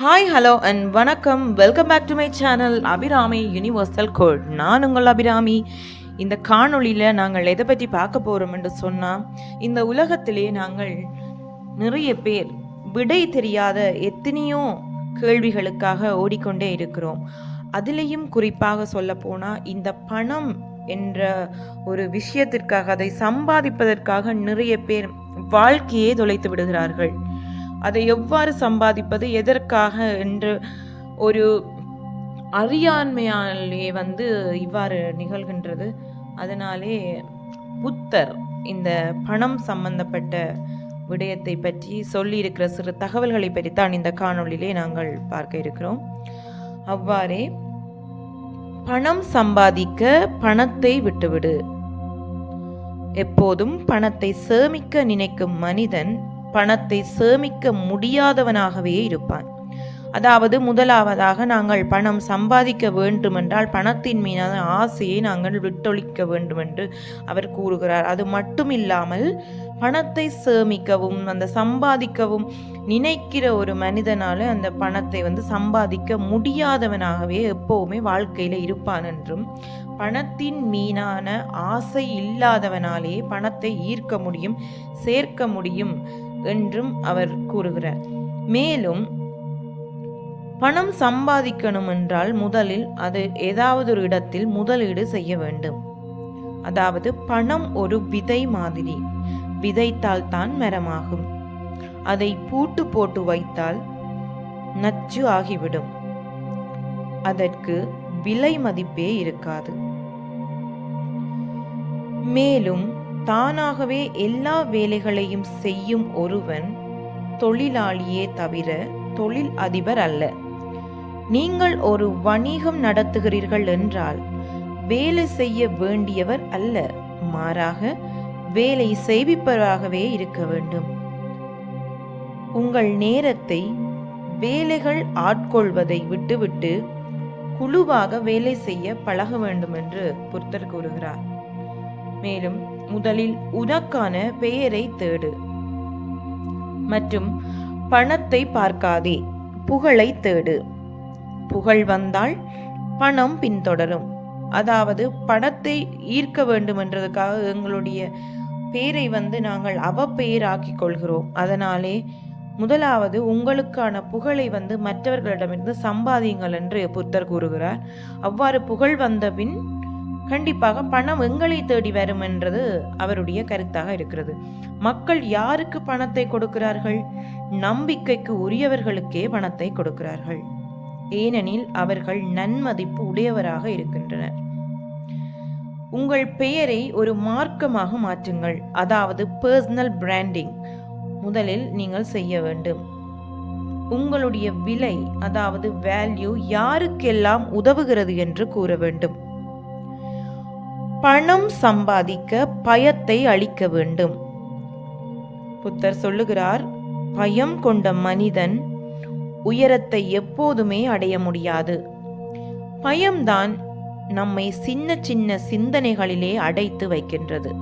Hi hello and வணக்கம். Welcome back to my channel Abirami universal code நான் உங்கள் அபிராமி. இந்த காணொளியில் நாங்கள் எதை பற்றி பார்க்க போகிறோம் என்று சொன்னால் இந்த உலகத்திலே நாங்கள் நிறைய பேர் விடை தெரியாத எத்தனையோ கேள்விகளுக்காக ஓடிக்கொண்டே இருக்கிறோம். அதிலேயும் குறிப்பாக சொல்லப்போனால் இந்த பணம் என்ற ஒரு விஷயத்திற்காக அதை சம்பாதிப்பதற்காக நிறைய பேர் வாழ்க்கையே தொலைத்து விடுகிறார்கள். அதை எவ்வாறு சம்பாதிப்பது எதற்காக என்று ஒரு அறியாண்மையாலே வந்து இவ்வாறு நிகழ்கின்றது. அதனாலே புத்தர் இந்த பணம் சம்பந்தப்பட்ட விடயத்தை பற்றி சொல்லியிருக்கிற சிறு தகவல்களை பற்றித்தான் இந்த காணொளியிலே நாங்கள் பார்க்க இருக்கிறோம். அவ்வாறே பணம் சம்பாதிக்க பணத்தை விட்டுவிடு. எப்போதும் பணத்தை சேமிக்க நினைக்கும் மனிதன் பணத்தை சேமிக்க முடியாதவனாகவே இருப்பான். அதாவது முதலாவதாக நாங்கள் பணம் சம்பாதிக்க வேண்டுமென்றால் பணத்தின் மீதான ஆசையை நாங்கள் விட்டொழிக்க வேண்டும் என்று அவர் கூறுகிறார். அது மட்டும் இல்லாமல் பணத்தை சேமிக்கவும் அந்த சம்பாதிக்கவும் நினைக்கிற ஒரு மனிதனால அந்த பணத்தை வந்து சம்பாதிக்க முடியாதவனாகவே எப்போவுமே வாழ்க்கையில் இருப்பான் என்றும் பணத்தின் மீதான ஆசை இல்லாதவனாலே பணத்தை ஈர்க்க முடியும் சேர்க்க முடியும் என்றும் அவர் கூறுகிறார். மேலும் பணம் சம்பாதிக்கணும் என்றால் முதலில் அது ஏதாவது ஒரு இடத்தில் முதலீடு செய்ய வேண்டும். அதாவது பணம் ஒரு விதை மாதிரி. விதைத்தால் தான் மரமாகும். அதை பூட்டு போட்டு வைத்தால் நச்சு ஆகிவிடும். அதற்கு விலை மதிப்பே இருக்காது. மேலும் தானாகவே எல்லா வேலைகளையும் செய்யும் ஒருவன் தொழிலாளியே தவிர தொழில் அதிபர் அல்ல. நீங்கள் ஒரு வணிகம் நடத்துகிறீர்கள் என்றால் வேலை செய்ய வேண்டியவர் அல்ல மாறாக வேலை செய்விப்பவராகவே இருக்க வேண்டும். உங்கள் நேரத்தை வேலைகள் ஆட்கொள்வதை விட்டுவிட்டு குழுவாக வேலை செய்ய பழக வேண்டும் என்று புத்தர் கூறுகிறார். மேலும் முதலில் உனக்கான பெயரை தேடு. மற்றும் பணத்தை பார்க்காதே புகழை தேடு. புகழ் வந்தால் பணம் பின்தொடரும். அதாவது பணத்தை ஈர்க்க வேண்டும் என்றதுக்காக எங்களுடைய பேரை வந்து நாங்கள் அவ கொள்கிறோம். அதனாலே முதலாவது உங்களுக்கான புகழை வந்து மற்றவர்களிடமிருந்து சம்பாதியுங்கள் என்று புத்தர் கூறுகிறார். அவ்வாறு புகழ் வந்தபின் கண்டிப்பாக பணம் எங்களை தேடி வரும் என்றது அவருடைய கருத்தாக இருக்கிறது. மக்கள் யாருக்கு பணத்தை கொடுக்கிறார்கள்? நம்பிக்கைக்கு உரியவர்களுக்கே பணத்தை கொடுக்கிறார்கள். ஏனெனில் அவர்கள் நன்மதிப்பு உடையவராக இருக்கின்றனர். உங்கள் பெயரை ஒரு மார்க்கமாக மாற்றுங்கள். அதாவது பர்சனல் பிராண்டிங் முதலில் நீங்கள் செய்ய வேண்டும். உங்களுடைய விலை அதாவது வேல்யூ யாருக்கெல்லாம் உதவுகிறது என்று கூற வேண்டும். பணம் சம்பாதிக்க பயத்தை அளிக்க வேண்டும். புத்தர் சொல்லுகிறார் பயம் கொண்ட மனிதன் உயரத்தை எப்போதுமே அடைய முடியாது. பயம்தான் நம்மை சின்ன சின்ன சிந்தனைகளிலே அடைத்து வைக்கின்றது.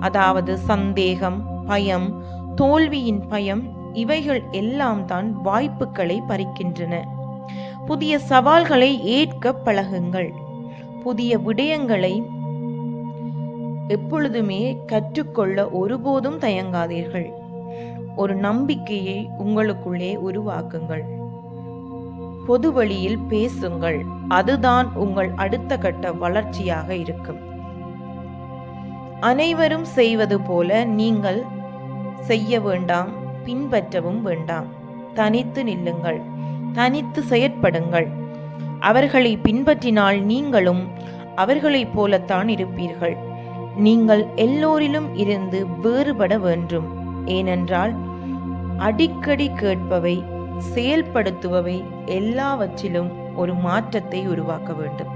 அதாவது சந்தேகம் பயம் தோல்வியின் பயம் இவைகள் எல்லாம் தான் வாய்ப்புகளை பறிக்கின்றன. புதிய சவால்களை ஏற்க பழகுங்கள். புதிய விடயங்களை எப்பொழுதுமே கற்றுக்கொள்ள ஒருபோதும் தயங்காதீர்கள். ஒரு நம்பிக்கையை உங்களுக்குள்ளே உருவாக்குங்கள். பொது வழியில் பேசுங்கள். அதுதான் உங்கள் அடுத்த கட்ட வளர்ச்சியாக இருக்கும். அனைவரும் செய்வது போல நீங்கள் செய்ய வேண்டாம் பின்பற்றவும் வேண்டாம். தனித்து நில்லுங்கள். தனித்து செயற்படுங்கள். அவர்களை பின்பற்றினால் நீங்களும் அவர்களைப் போலத்தான் இருப்பீர்கள். நீங்கள் எல்லோரிலும் இருந்து வேறுபட வேண்டும். ஏனென்றால் அடிக்கடி கேட்பவை செயல்படுத்துபவை எல்லாவற்றிலும் ஒரு மாற்றத்தை உருவாக்க வேண்டும்.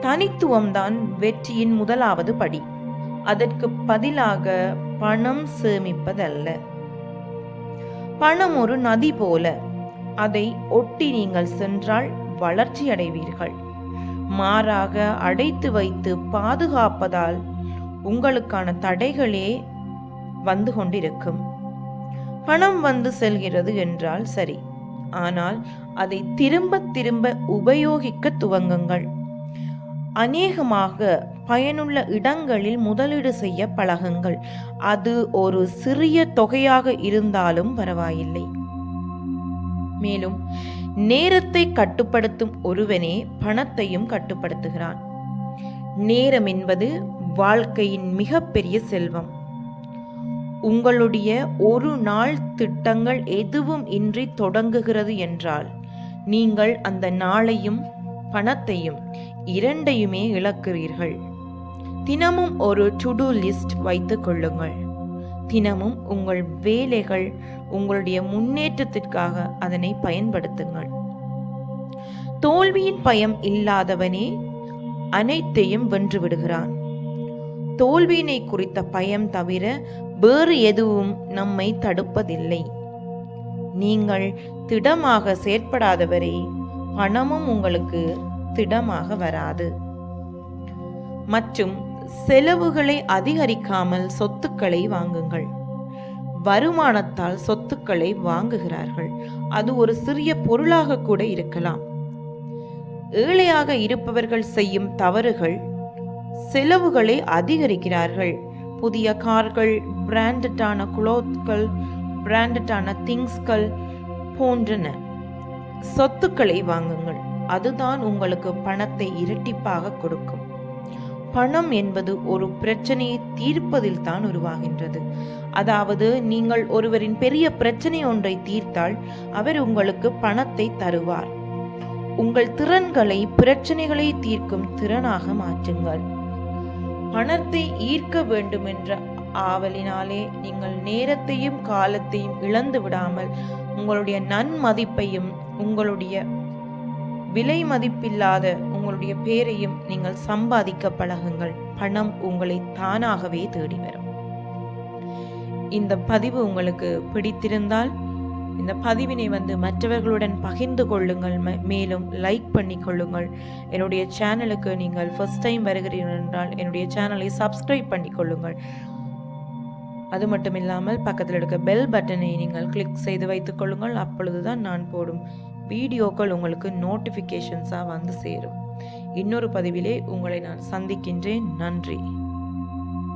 தனித்துவம்தான் வெற்றியின் முதலாவது படி. அதற்கு பதிலாக பணம் சேமிப்பதல்ல. பணம் ஒரு நதி போல. அதை ஒட்டி நீங்கள் சென்றால் வளர்ச்சி அடைவீர்கள் மாறாக அடைத்து வைத்து பாதுகாப்பதால் உங்களுக்கான தடைகளே வந்து கொண்டிருக்கும். பணம் வந்து செல்கிறது என்றால் சரி. ஆனால் அதை திரும்ப திரும்ப உபயோகிக்க துவங்குங்கள். அநேகமாக பயனுள்ள இடங்களில் முதலீடு செய்ய பழகுங்கள். அது ஒரு சிறிய தொகையாக இருந்தாலும் பரவாயில்லை. மேலும் நேரத்தை கட்டுப்படுத்தும் ஒருவனே பணத்தையும் கட்டுப்படுத்துகிறான். நேரம் என்பது வாழ்க்கையின் மிகப்பெரிய செல்வம். உங்களுடைய ஒரு நாள் திட்டங்கள் எதுவும் இன்றி தொடங்குகிறது என்றால் நீங்கள் அந்த நாளையும் பணத்தையும் இரண்டையுமே இழக்கிறீர்கள். தினமும் ஒரு டு லிஸ்ட் வைத்துக் கொள்ளுங்கள். தினமும் உங்கள் வேலைகள் உங்களுடைய முன்னேற்றத்திற்காக அதனை பயன்படுத்துங்கள். தோல்வியின் பயம் இல்லாதவனே அனைத்தையும் வென்று விடுகிறான் தோல்வியினை குறித்த பயம் தவிர வேறு எதுவும் நம்மை தடுப்பதில்லை. நீங்கள் திடமாக செயற்படாதவரை பணமும் உங்களுக்கு திடமாக வராது. மற்றும் செலவுகளை அதிகரிக்காமல் சொத்துக்களை வாங்குங்கள். வருமானத்தால் சொத்துக்களை வாங்குகிறார்கள். அது ஒரு சிறிய பொருளாக கூட இருக்கலாம். ஏழையாக இருப்பவர்கள் செய்யும் தவறுகள் செலவுகளை அதிகரிக்கிறார்கள். புதிய கார்கள் பிராண்டடான குளோத்கள் பிராண்டடான திங்ஸ்கள் போன்றன. சொத்துக்களை வாங்குங்கள். அதுதான் உங்களுக்கு பணத்தை இரட்டிப்பாக கொடுக்கும். பணம் என்பது ஒரு பிரச்சனையை தீர்ப்பதில் தான் உருவாகின்றது. அதாவது நீங்கள் ஒருவரின் பெரிய பிரச்சனை ஒன்றை தீர்த்தால் அவர் உங்களுக்கு பணத்தை தருவார். உங்கள் திறன்களை பிரச்சனைகளை தீர்க்கும் திறனாக மாற்றுங்கள். பணத்தை ஈர்க்க வேண்டுமென்ற ஆவலினாலே நீங்கள் நேரத்தையும் காலத்தையும் இழந்து விடாமல் உங்களுடைய நன்மதிப்பையும் உங்களுடைய விலை மதிப்பில்லாத உங்களுடைய பேரையும் நீங்கள் சம்பாதிக்க பழகுங்கள். பணம் உங்களை தானாகவே தேடி வரும். இந்த பதிவு உங்களுக்கு பிடித்திருந்தால் இந்த பதிவினை வந்து மற்றவர்களுடன் பகிர்ந்து கொள்ளுங்கள். மேலும் லைக் பண்ணி கொள்ளுங்கள். என்னுடைய சேனலுக்கு நீங்கள் ஃபர்ஸ்ட் டைம் வருகிறீர்கள் என்றால் என்னுடைய சேனலை சப்ஸ்கிரைப் பண்ணி கொள்ளுங்கள். அது மட்டும் இல்லாமல் பக்கத்தில் இருக்க பெல் பட்டனை நீங்கள் கிளிக் செய்து வைத்துக் கொள்ளுங்கள். அப்பொழுதுதான் நான் போடும் வீடியோக்கள் உங்களுக்கு நோட்டிஃபிகேஷன்ஸாக வந்து சேரும். இன்னொரு பதிவிலே உங்களை நான் சந்திக்கின்றேன். நன்றி.